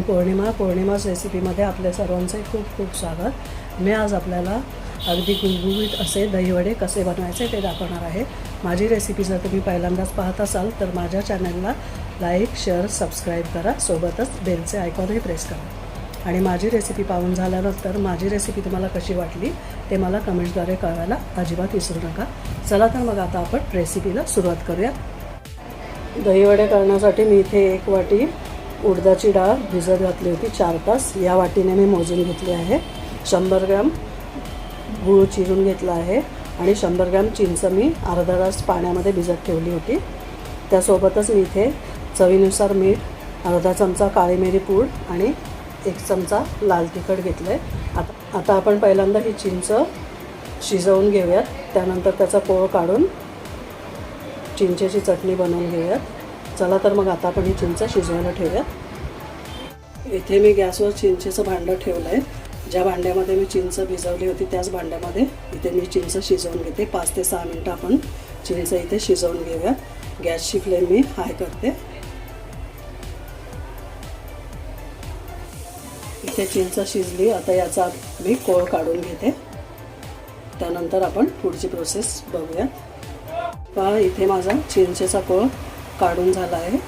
मी पौर्णिमा पौर्णिमाच रेसिपीमध्ये आपल्या सर्वांचे खूप खूप स्वागत. मी आज आपल्याला अगदी गुळगुळीत असे दहीवडे कसे बनवायचे ते दाखवणार आहे. माझी रेसिपी जर तुम्ही पहिल्यांदाच पाहत असाल तर माझ्या चॅनलला लाईक शेअर सबस्क्राईब करा. सोबतच बेलचे आयकॉनही प्रेस करा. आणि माझी रेसिपी पाहून झाल्यानंतर माझी रेसिपी तुम्हाला कशी वाटली ते मला कमेंटद्वारे कळवायला अजिबात विसरू नका. चला तर मग आता आपण रेसिपीला सुरुवात करूया दहीवडे करण्यासाठी मी इथे एक वाटी उडदाची डाळ भिजत घातली होती चार तास. या वाटीने मी मोजून घेतली आहे. शंभर ग्रॅम गूळ चिरून घेतला आहे आणि शंभर ग्रॅम चिंच मी अर्धा तास पाण्यामध्ये भिजत ठेवली होती. त्यासोबतच मी इथे चवीनुसार मीठ अर्धा चमचा काळी मिरी पूड आणि एक चमचा लाल तिखट घेतलं आहे आता आता आपण पहिल्यांदा ही चिंच शिजवून घेऊयात. त्यानंतर त्याचा पोळ काढून चिंचेची चटणी बनवून घेऊयात. चला तर मग आता आपण ही चिंच शिजवायला ठेवूयात. इथे मी गॅसवर चिंचेचं भांडं ठेवलं आहे ज्या भांड्यामध्ये मी चिंच भिजवली होती त्याच भांड्यामध्ये इथे मी चिंच शिजवून घेते. पाच ते सहा मिनटं आपण चिंच इथे शिजवून घेऊयात गॅसची फ्लेम मी हाय करते. इथे चिंच शिजली. आता याचा मी कोळ काढून घेते. त्यानंतर आपण पुढची प्रोसेस बघूया पहा इथे माझा चिंचेचा कोळ काढून झाला आहे.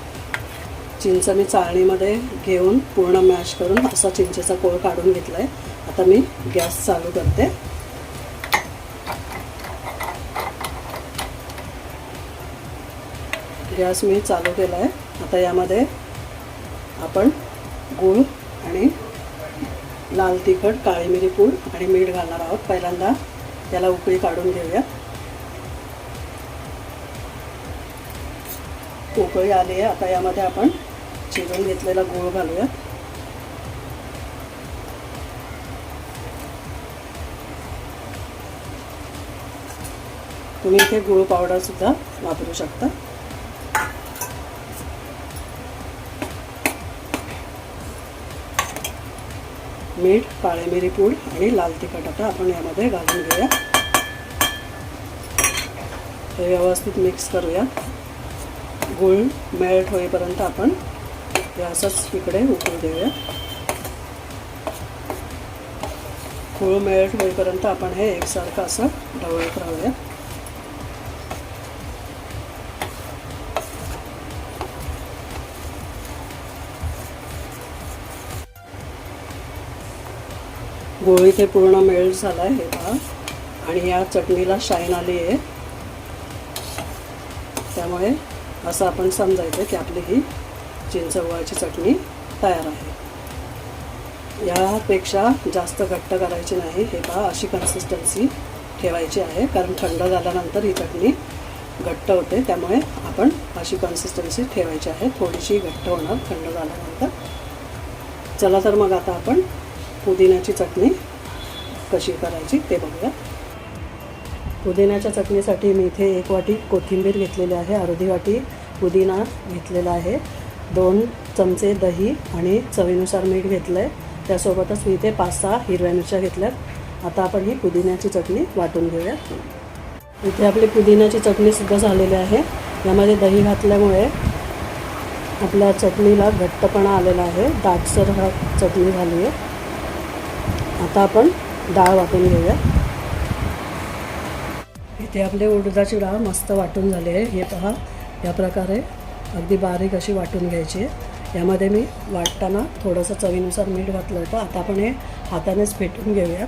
चिंच मी चाळणीमध्ये घेऊन पूर्ण मॅश करून असा चिंचेचा कोळ काढून घेतला आहे आता मी गॅस चालू करते. गॅस मी चालू केला आहे आता यामध्ये आपण गूळ आणि लाल तिखट काळी मिरी पूड आणि मीठ घालणार आहोत. पहिल्यांदा त्याला उकळी काढून घेऊया पोकळी आली आहे. आता यामध्ये आपण चिरून घेतलेला गूळ घालूया तुम्ही इथे गूळ पावडरसुद्धा वापरू शकता. मीठ काळे मिरी पूड आणि लाल तिखट आता आपण यामध्ये घालून घेऊया. हे व्यवस्थित मिक्स करूया. गुळ मेल्ट होईपर्यंत आपण हे असंच इकडे उकळू देऊया. गूळ मेल्ट होईपर्यंत आपण हे एकसारखं असं ढवळत राहूया. गोळी इथे पूर्ण मेल्ट झाला आहे हे पहा. आणि या चटणीला शाईन आली आहे त्यामुळे असं आपण समजायचं की आपली ही चिंचवळाची चटणी तयार आहे. यापेक्षा जास्त घट्ट करायची नाही हे पहा अशी कन्सिस्टन्सी ठेवायची आहे कारण थंड झाल्यानंतर ही चटणी घट्ट होते त्यामुळे आपण अशी कन्सिस्टन्सी ठेवायची आहे. थोडीशी घट्ट होणार थंड झाल्यानंतर. चला तर मग आता आपण पुदिन्याची चटणी कशी करायची ते बघूया. पुदिन्याच्या चटणीसाठी मी इथे एक वाटी कोथिंबीर घेतलेली आहे अर्धी वाटी पुदिना घेतलेला आहे. दोन चमचे दही आणि चवीनुसार मीठ घेतलं आहे त्यासोबतच मी इथे पाच सहा हिरव्या मिरच्या घेतल्यात. आता आपण ही पुदिन्याची चटणी वाटून घेऊया. इथे आपली पुदिन्याची चटणीसुद्धा झालेली आहे. यामध्ये दही घातल्यामुळे आपल्या चटणीला घट्टपणा आलेला आहे. दाटसर हा चटणी झाली आहे आता आपण डाळ वाटून घेऊया. इथे आपले उडदाची डाळ मस्त वाटून झाली आहे हे पहा या प्रकारे अगदी बारीक अशी वाटून घ्यायची आहे. यामध्ये मी वाटताना थोडंसं चवीनुसार मीठ घातलं होतं. आता आपण हे हातानेच फेटून घेऊया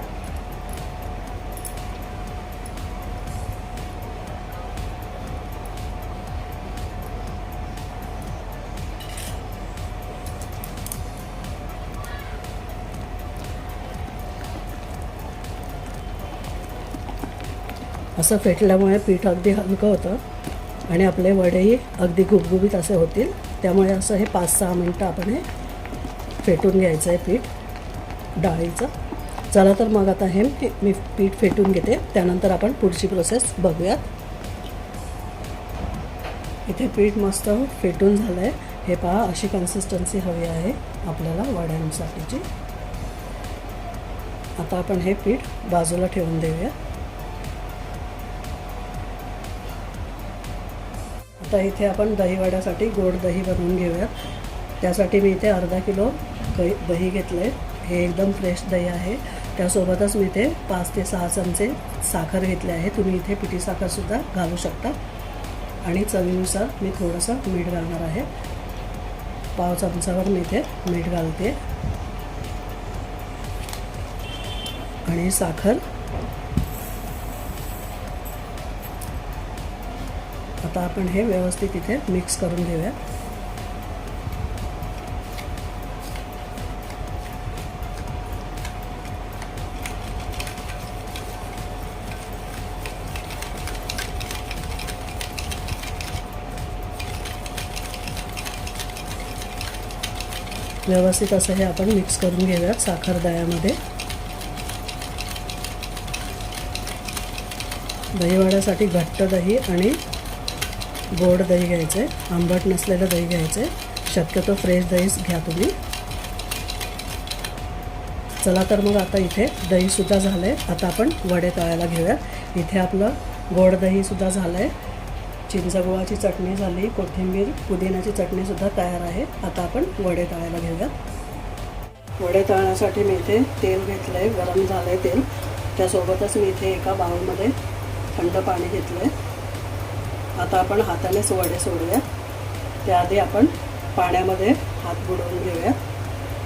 असं फेटल्यामुळे पीठ अगदी हलकं होतं. आणि आपले वडेही अगदी गुबगुबीत असे होतील. त्यामुळे असं हे पाच सहा मिनटं आपण हे फेटून घ्यायचं आहे पीठ डाळीचं. चला तर मग आता हे मी पीठ फेटून घेते. त्यानंतर आपण पुढची प्रोसेस बघूयात. इथे पीठ मस्त फेटून झालं आहे हे पहा अशी कन्सिस्टन्सी हवी आहे आपल्याला वड्यांसाठीची. आता आपण हे पीठ बाजूला ठेवून देऊया आता इथे आपण दहीवड्यासाठी गोड दही बनवून घेऊयात. त्यासाठी मी इथे अर्धा किलो दही दही घेतलं आहे हे एकदम फ्रेश दही आहे. त्यासोबतच मी इथे पाच ते सहा चमचे साखर घेतले आहे. तुम्ही इथे पिठी साखरसुद्धा घालू शकता. आणि चवीनुसार मी थोडंसं मीठ घालणार आहे. पाव चमचावर मी इथे मीठ घालते. आणि साखर आता आपण हे व्यवस्थित इथे मिक्स करून घेऊया. व्यवस्थित असं हे आपण मिक्स करून घेऊयात साखर दह्यामध्ये. दहीवड्यासाठी घट्ट दही आणि गोड दही घ्यायचं आहे आंबट नसलेलं दही घ्यायचं आहे शक्यतो फ्रेश दहीच घ्या तुम्ही. चला तर मग आता इथे दहीसुद्धा झालं आहे आता आपण वडे तळायला घेऊया इथे आपलं गोड दहीसुद्धा झालं आहे चिंचगुळाची चटणी झाली कोथिंबीर पुदिन्याची चटणीसुद्धा तयार आहे. आता आपण वडे तळायला घेऊया वडे तळण्यासाठी मी इथे तेल घेतलं आहे गरम झालं आहे तेल. त्यासोबतच मी इथे एका बाउलमध्ये थंड पाणी घेतलं आहे आता आपण हातानेच वडे सोडूया. त्याआधी आपण पाण्यामध्ये हात बुडवून घेऊया.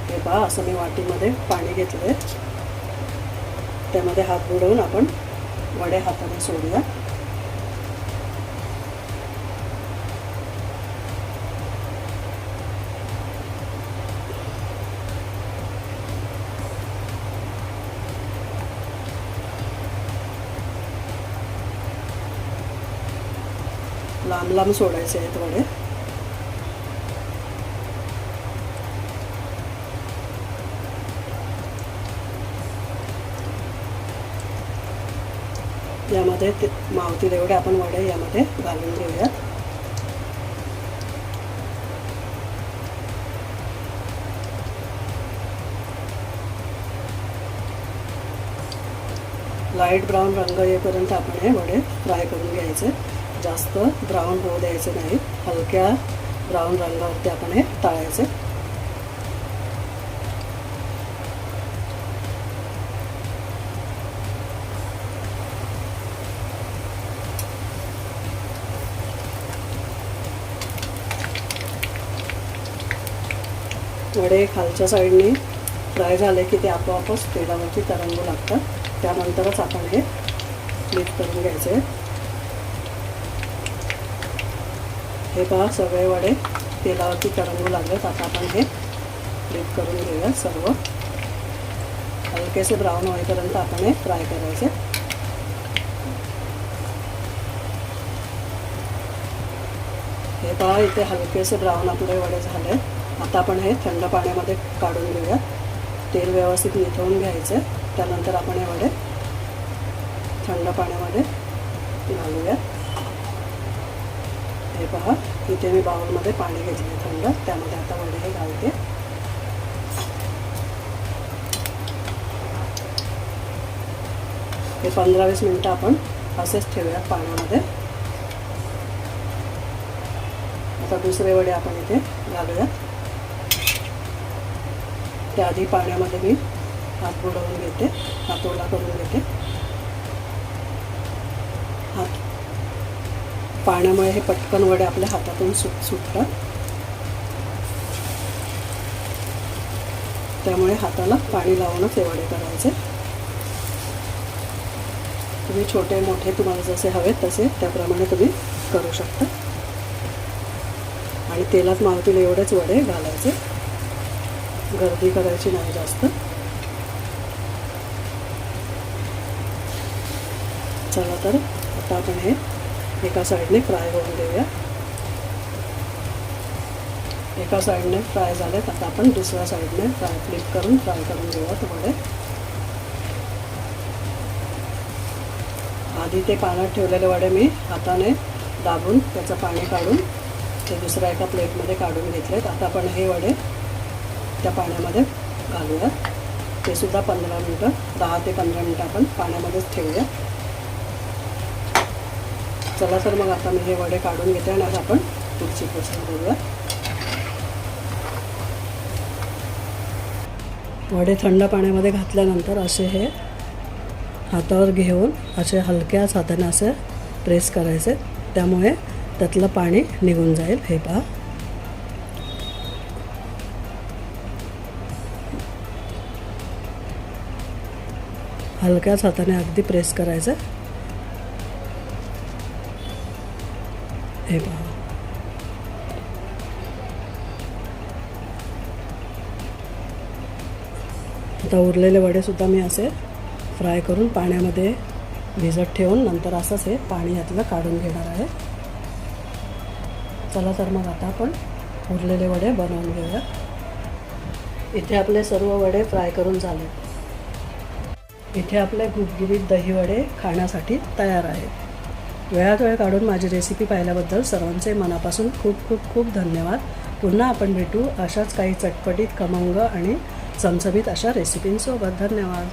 हे पहा असं मी वाटीमध्ये पाणी घेतलं आहे त्यामध्ये हात बुडवून आपण वडे हाताने सोडूया. लांब लांब सोडायचे आहेत वडे. यामध्ये ते मावतील एवढे आपण वडे यामध्ये घालून घेऊयात. लाइट ब्राऊन रंग येईपर्यंत आपण हे वडे फ्राय करून घ्यायचे. जास्त ब्राऊन होऊ द्यायचे नाही. हलक्या ब्राऊन रंगावरती आपण हे टाळायचे वडे खालच्या साईडने फ्राय झाले की ते आपोआपच तेलावरती तरंगू लागतात. त्यानंतरच आपण हे मीठ करून घ्यायचे. हे पहा सगळे वडे तेलावरती तरंगू लागलेत. आता आपण हे फ्लिप करून घेऊया सर्व. हलकेसे ब्राऊन होईपर्यंत आपण हे फ्राय करायचे. हे पहा इथे हलकेसे ब्राऊन आपले वडे झाले. आता आपण हे थंड पाण्यामध्ये काढून घेऊया तेल व्यवस्थित निथळून घ्यायचं. त्यानंतर आपण हे वडे थंड पाण्यामध्ये घालूया हे पहा इथे मी बाउलमध्ये पाणी घेतले थंड. त्यामध्ये आता वडे हे घालते हे पंधरा वीस मिनटं आपण असेच ठेवूयात पाण्यामध्ये. आता दुसरे वडे आपण इथे घालूयात. त्याआधी पाण्यामध्ये मी हात बुडवून घेते हात ओला करून घेते हात पाण्यामुळे हे पटकन वडे आपल्या हातातून सुट सुटतात. त्यामुळे हाताला पाणी लावूनच हे वडे करायचे. तुम्ही छोटे मोठे तुम्हाला जसे हवेत तसे त्याप्रमाणे तुम्ही करू शकता. आणि तेलात मावतील एवढेच वडे घालायचे. गर्दी करायची नाही जास्त. चला तर आता आपण हे एका साईडने फ्राय होऊन देऊया एका साईडने फ्राय झालेत आता आपण दुसऱ्या साईडने फ्राय फ्लिप करून फ्राय करून घेऊया वडे आधी ते पाण्यात ठेवलेले वडे मी हाताने दाबून त्याचं पाणी काढून ते दुसऱ्या एका प्लेटमध्ये काढून घेतलेत आता आपण हे वडे त्या पाण्यामध्ये घालूया ते सुद्धा पंधरा मिनटं दहा ते पंधरा मिनटं आपण पाण्यामध्येच ठेवूया चला तर मग आता मी हे वडे काढून घेते आणि आता आपण पुढची प्रोसेस करूया वडे थंड पाण्यामध्ये घातल्यानंतर असे हे हातावर घेऊन असे हलक्याच हाताने असे प्रेस करायचे. त्यामुळे त्यातलं पाणी निघून जाईल. हे पहा. हलक्याच हाताने अगदी प्रेस करायचं. हे पहा. आता उरलेले वडेसुद्धा मी असे फ्राय करून पाण्यामध्ये भिजत ठेवून नंतर असंच हे पाणी यातलं काढून घेणार आहे. चला तर मग आता आपण उरलेले वडे बनवून घेऊया. इथे आपले सर्व वडे फ्राय करून झाले. इथे आपले गुबगुबीत दही वडे खाण्यासाठी तयार आहेत. वेळात वेळ काढून माझी रेसिपी पाहिल्याबद्दल सर्वांचे मनापासून खूप खूप खूप धन्यवाद. पुन्हा आपण भेटू अशाच काही चटपटीत खमंग आणि चमचमीत अशा रेसिपींसोबत धन्यवाद.